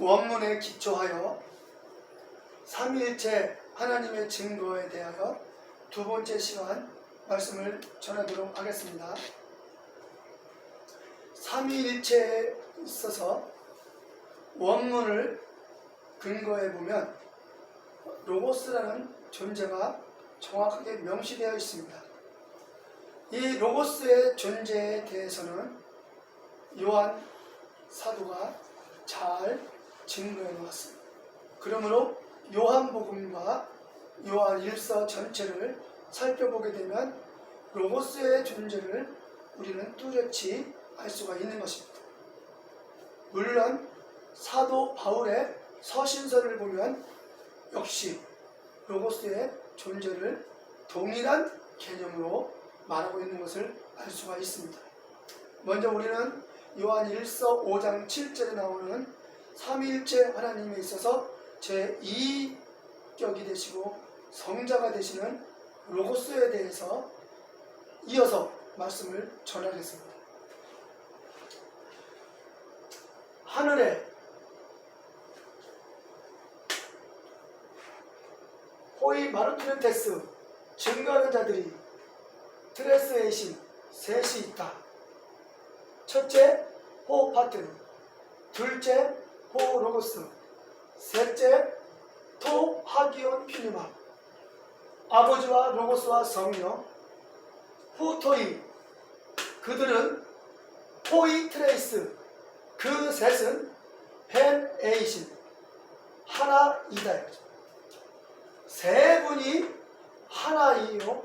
원문에 기초하여 삼위일체 하나님의 증거에 대하여 두 번째 시간 말씀을 전하도록 하겠습니다. 삼위일체에 있어서 원문을 근거해 보면 로고스라는 존재가 정확하게 명시되어 있습니다. 이 로고스의 존재에 대해서는 요한 사도가 잘 증거해 놓았습니다. 그러므로 요한복음과 요한 일서 전체를 살펴보게 되면 로고스의 존재를 우리는 뚜렷이 알 수가 있는 것입니다. 물론 사도 바울의 서신서를 보면 역시 로고스의 존재를 동일한 개념으로 말하고 있는 것을 알 수가 있습니다. 먼저 우리는 요한 1서 5장 7절에 나오는 삼위일체 하나님에 있어서 제2격이 되시고 성자가 되시는 로고스에 대해서 이어서 말씀을 전하겠습니다. 하늘에 호이 마르투렌테스 증거하는 자들이 트레스에이신 셋이 있다. 첫째 호 파테르, 둘째 호 로고스, 셋째 토 하기온 피누마, 아버지와 로고스와 성령, 후토이, 그들은 포이 트레이스, 그 셋은 벤 에이신, 하나이다. 세 분이 하나이요,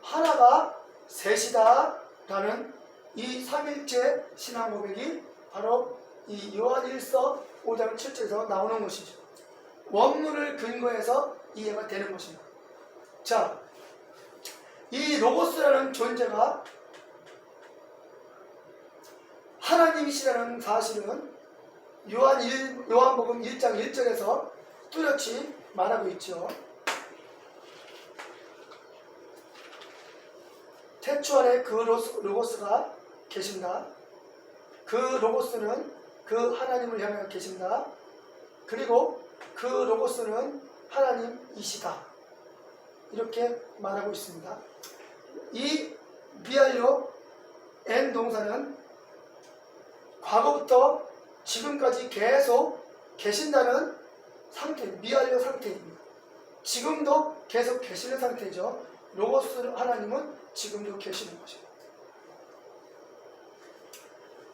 하나가 셋이다. 라는 이 삼일째 신앙 고백이 바로 이 요한 1서 5장 7절에서 나오는 것이죠. 원문을 근거해서 이해가 되는 것입니다. 자, 이 로고스라는 존재가 하나님이시라는 사실은 요한 1, 요한복음 1장 1절에서 뚜렷이 말하고 있죠. 태초 안에 그 로고스가 계신다. 그 로고스는 그 하나님을 향하여 계신다. 그리고 그 로고스는 하나님이시다. 이렇게 말하고 있습니다. 이 미알요 N 동사는 과거부터 지금까지 계속 계신다는 상태, 미알요 상태입니다. 지금도 계속 계시는 상태죠. 로고스 하나님은 지금도 계시는 것입니다.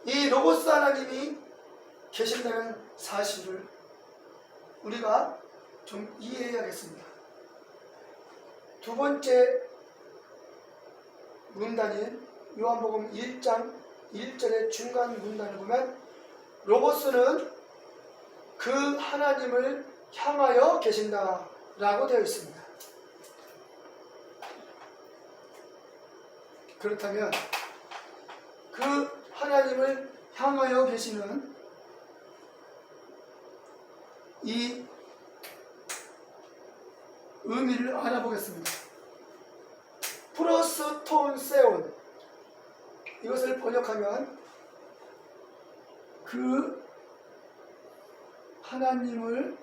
이 로고스 하나님이 계신다는 사실을 우리가 좀 이해해야겠습니다. 두 번째 문단인 요한복음 1장 1절의 중간 문단을 보면 로고스는 그 하나님을 향하여 계신다 라고 되어 있습니다. 그렇다면 그 하나님을 향하여 계시는 이 의미를 알아보겠습니다. 프로스톤 세온 이것을 번역하면 그 하나님을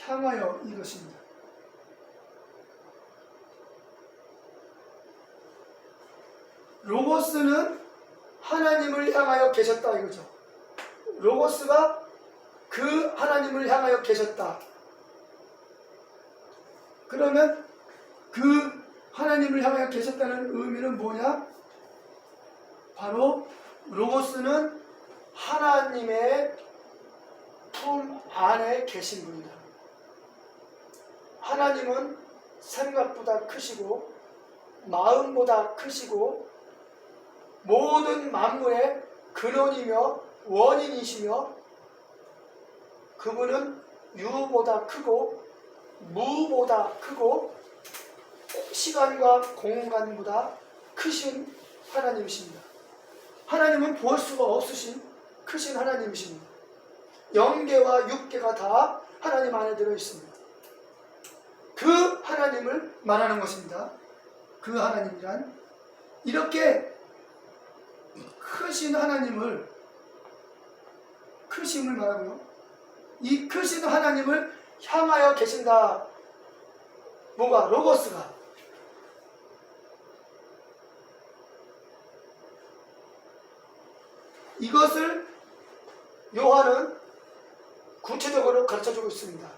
향하여 이것입니다. 로고스는 하나님을 향하여 계셨다 이거죠. 로고스가 그 하나님을 향하여 계셨다. 그러면 그 하나님을 향하여 계셨다는 의미는 뭐냐? 바로 로고스는 하나님의 품 안에 계신 분이다. 하나님은 생각보다 크시고 마음보다 크시고 모든 만물의 근원이며 원인이시며 그분은 유보다 크고 무보다 크고 시간과 공간보다 크신 하나님이십니다. 하나님은 볼 수가 없으신 크신 하나님이십니다. 영계와 육계가 다 하나님 안에 들어 있습니다. 그 하나님을 말하는 것입니다. 그 하나님이란 이렇게 크신 하나님을 크심을 말하고요. 이 크신 하나님을 향하여 계신다. 뭐가? 로고스가. 이것을 요한은 구체적으로 가르쳐 주고 있습니다.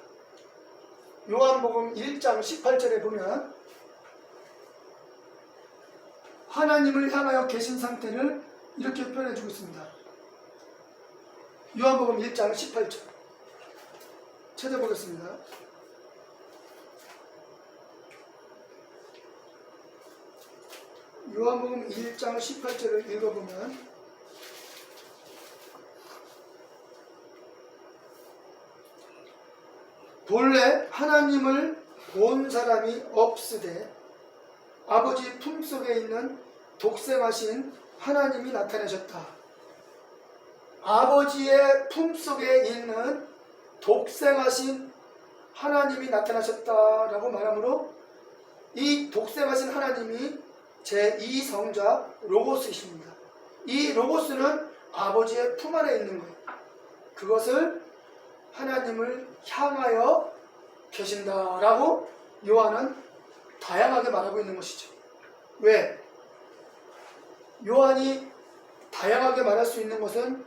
요한복음 1장 18절에 보면 하나님을 향하여 계신 상태를 이렇게 표현해 주고 있습니다. 요한복음 1장 18절 찾아보겠습니다. 요한복음 1장 18절을 읽어보면 본래 하나님을 본 사람이 없으되 아버지 품속에 있는 독생하신 하나님이 나타나셨다. 아버지의 품속에 있는 독생하신 하나님이 나타나셨다라고 말하므로 이 독생하신 하나님이 제2성자 로고스이십니다. 이 로고스는 아버지의 품 안에 있는 거예요. 그것을 하나님을 향하여 계신다라고 요한은 다양하게 말하고 있는 것이죠. 왜? 요한이 다양하게 말할 수 있는 것은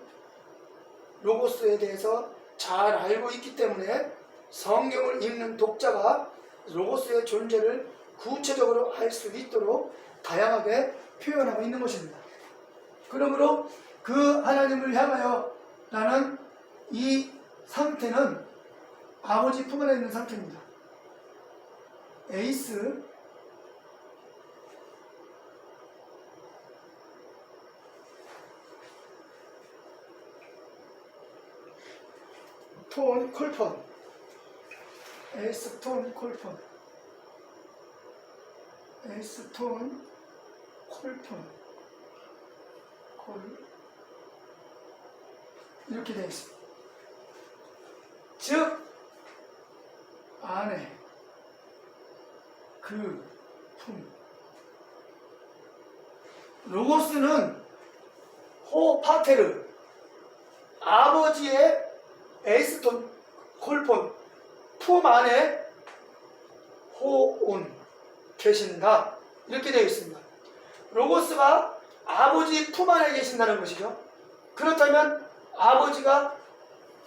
로고스에 대해서 잘 알고 있기 때문에 성경을 읽는 독자가 로고스의 존재를 구체적으로 알 수 있도록 다양하게 표현하고 있는 것입니다. 그러므로 그 하나님을 향하여 나는 이 상태는 아버지 품 안에 있는 상태입니다. 에이스 톤 콜폰 에이스 톤 콜폰 에이스 톤 콜폰 콜 이렇게 되어 있습니다. 즉 안에 그 품. 로고스는 호파테르 아버지의 에이스톤 콜폰 품 안에 호온 계신다 이렇게 되어 있습니다. 로고스가 아버지 품 안에 계신다는 것이죠. 그렇다면 아버지가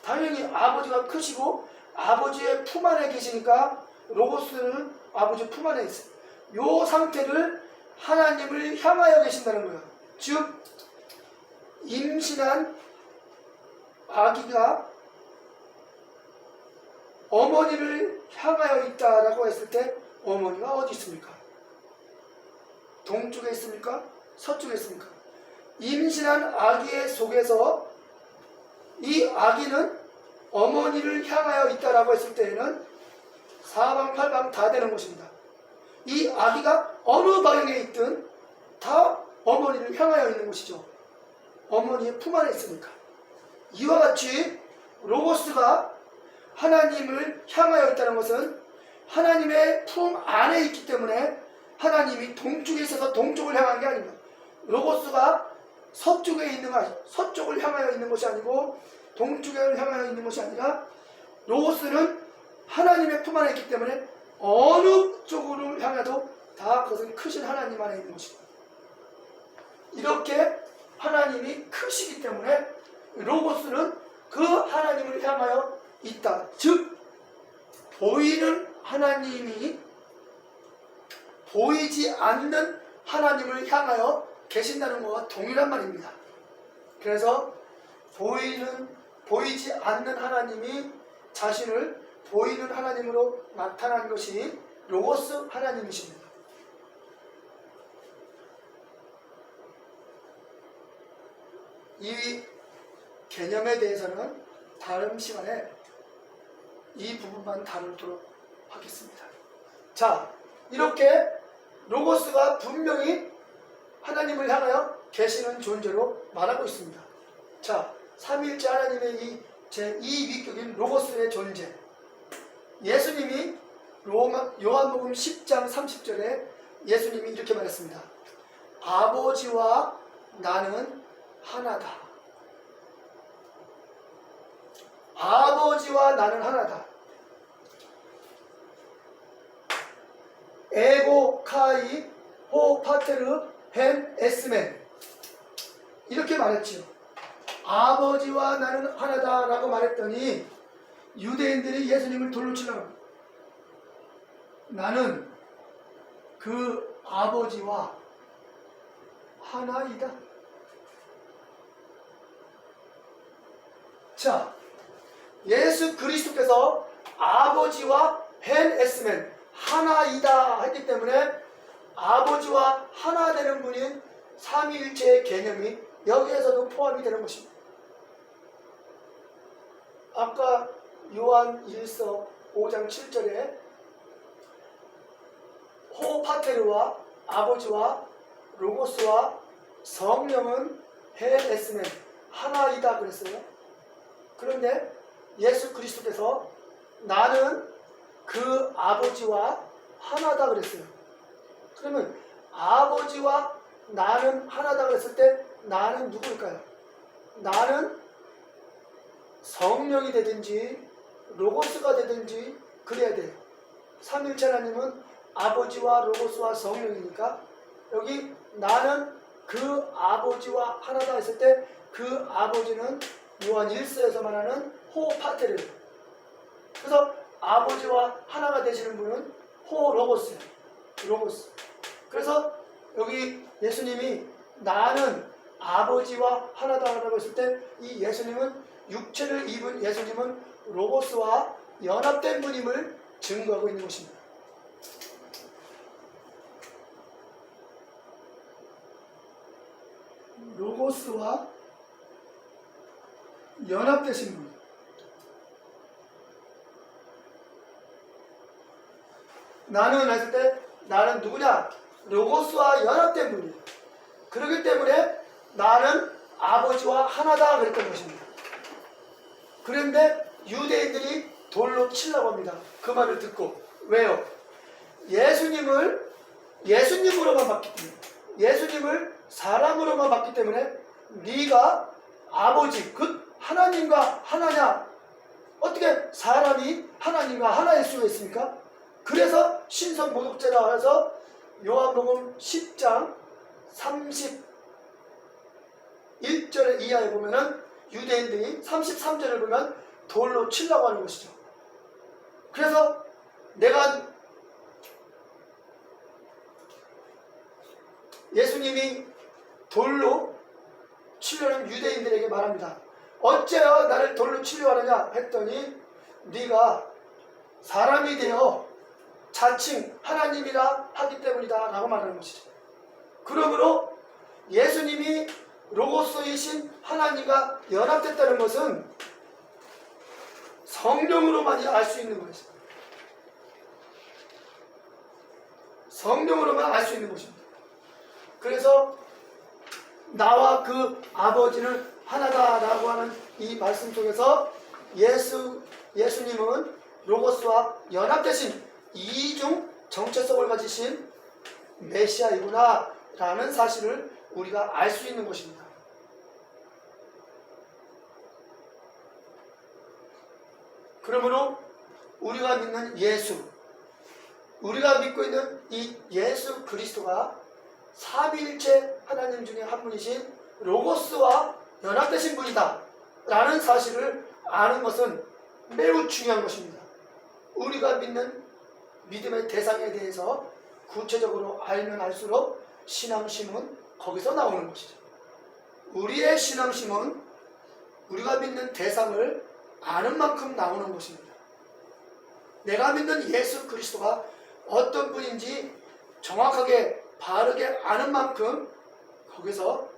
당연히 아버지가 크시고 아버지의 품 안에 계시니까 로고스는 아버지 품 안에 있어요. 요 상태를 하나님을 향하여 계신다는 거예요. 즉 임신한 아기가 어머니를 향하여 있다라고 했을 때 어머니가 어디 있습니까? 동쪽에 있습니까? 서쪽에 있습니까? 임신한 아기의 속에서 이 아기는 어머니를 향하여 있다라고 했을 때에는 사방팔방 다 되는 것입니다. 이 아기가 어느 방향에 있든 다 어머니를 향하여 있는 것이죠. 어머니의 품 안에 있으니까. 이와 같이 로고스가 하나님을 향하여 있다는 것은 하나님의 품 안에 있기 때문에 하나님이 동쪽에 있어서 동쪽을 향한 게 아닙니다. 로고스가 서쪽에 있는 것, 서쪽을 향하여 있는 것이 아니고 동쪽을 향하여 있는 것이 아니라 로고스는 하나님의 품 안에 있기 때문에 어느 쪽으로 향해도 다 그것은 크신 하나님 안에 있는 것입니다. 이렇게 하나님이 크시기 때문에 로고스는 그 하나님을 향하여 있다. 즉 보이는 하나님이 보이지 않는 하나님을 향하여 계신다는 것과 동일한 말입니다. 그래서 보이는 보이지 않는 하나님이 자신을 보이는 하나님으로 나타난 것이 로고스 하나님이십니다. 이 개념에 대해서는 다음 시간에 이 부분만 다루도록 하겠습니다. 자, 이렇게 로고스가 분명히 하나님을 향하여 계시는 존재로 말하고 있습니다. 자, 삼일째 하나님의 이 제2위격인 로고스의 존재. 예수님이 로마, 요한복음 10장 30절에 예수님이 이렇게 말했습니다. 아버지와 나는 하나다. 아버지와 나는 하나다. 에고 카이 호 파테르 벤 에스멘 이렇게 말했지요. 아버지와 나는 하나다라고 말했더니 유대인들이 예수님을 돌로 치려고 합니다. 나는 그 아버지와 하나이다. 자, 예수 그리스도께서 아버지와 벤 에스멘 하나이다 했기 때문에 아버지와 하나 되는 분인 삼위일체의 개념이 여기에서도 포함이 되는 것입니다. 아까 요한 1서 5장 7절에 호파테르와 아버지와 로고스와 성령은 헬에스멘 하나이다 그랬어요. 그런데 예수 그리스도께서 나는 그 아버지와 하나다 그랬어요. 그러면 아버지와 나는 하나다 그랬을 때 나는 누구일까요? 나는 성령이 되든지 로고스가 되든지 그래야 돼요. 삼일체 하나님은 아버지와 로고스와 성령이니까 여기 나는 그 아버지와 하나다 했을 때 그 아버지는 요한 1서에서 말하는 호파테르 그래서 아버지와 하나가 되시는 분은 호 로고스예요. 로고스. 그래서 여기 예수님이 나는 아버지와 하나다라고 했을 때 이 예수님은 육체를 입은 예수님은 로고스와 연합된 분임을 증거하고 있는 것입니다. 로고스와 연합되신 분. 나는 했을 때 나는 누구냐? 로고스와 연합된 분이에요. 그렇기 때문에 나는 아버지와 하나다 그랬던 것입니다. 그런데 유대인들이 돌로 치려고 합니다. 그 말을 듣고 왜요? 예수님을 예수님으로만 봤기 때문에 예수님을 사람으로만 봤기 때문에 네가 아버지 그 하나님과 하나냐 어떻게 사람이 하나님과 하나일 수가 있습니까? 그래서 신성 모독죄라 해서 요한복음 10장 31절의 이하에 보면은 유대인들이 33절을 보면 돌로 치려고 하는 것이죠. 그래서 내가 예수님이 돌로 치려는 유대인들에게 말합니다. 어째요 나를 돌로 치려 하느냐 했더니 네가 사람이 되어 자칭 하나님이라 하기 때문이다 라고 말하는 것이죠. 그러므로 예수님이 로고스이신 하나님과 연합됐다는 것은 성령으로만이 알 수 있는 것입니다. 성령으로만 알 수 있는 것입니다. 그래서 나와 그 아버지는 하나다라고 하는 이 말씀 속에서 예수 예수님은 로고스와 연합되신 이중 정체성을 가지신 메시아이구나라는 사실을 우리가 알 수 있는 것입니다. 그러므로 우리가 믿는 예수, 우리가 믿고 있는 이 예수 그리스도가 삼위일체 하나님 중에 한 분이신 로고스와 연합되신 분이다. 라는 사실을 아는 것은 매우 중요한 것입니다. 우리가 믿는 믿음의 대상에 대해서 구체적으로 알면 알수록 신앙심은 거기서 나오는 것이죠. 우리의 신앙심은 우리가 믿는 대상을 아는 만큼 나오는 것입니다. 내가 믿는 예수 그리스도가 어떤 분인지 정확하게 바르게 아는 만큼 거기서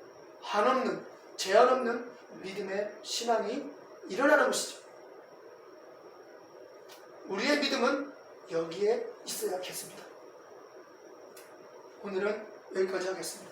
한없는 제한 없는 믿음의 신앙이 일어나는 것이죠. 우리의 믿음은 여기에 있어야겠습니다. 오늘은 여기까지 하겠습니다.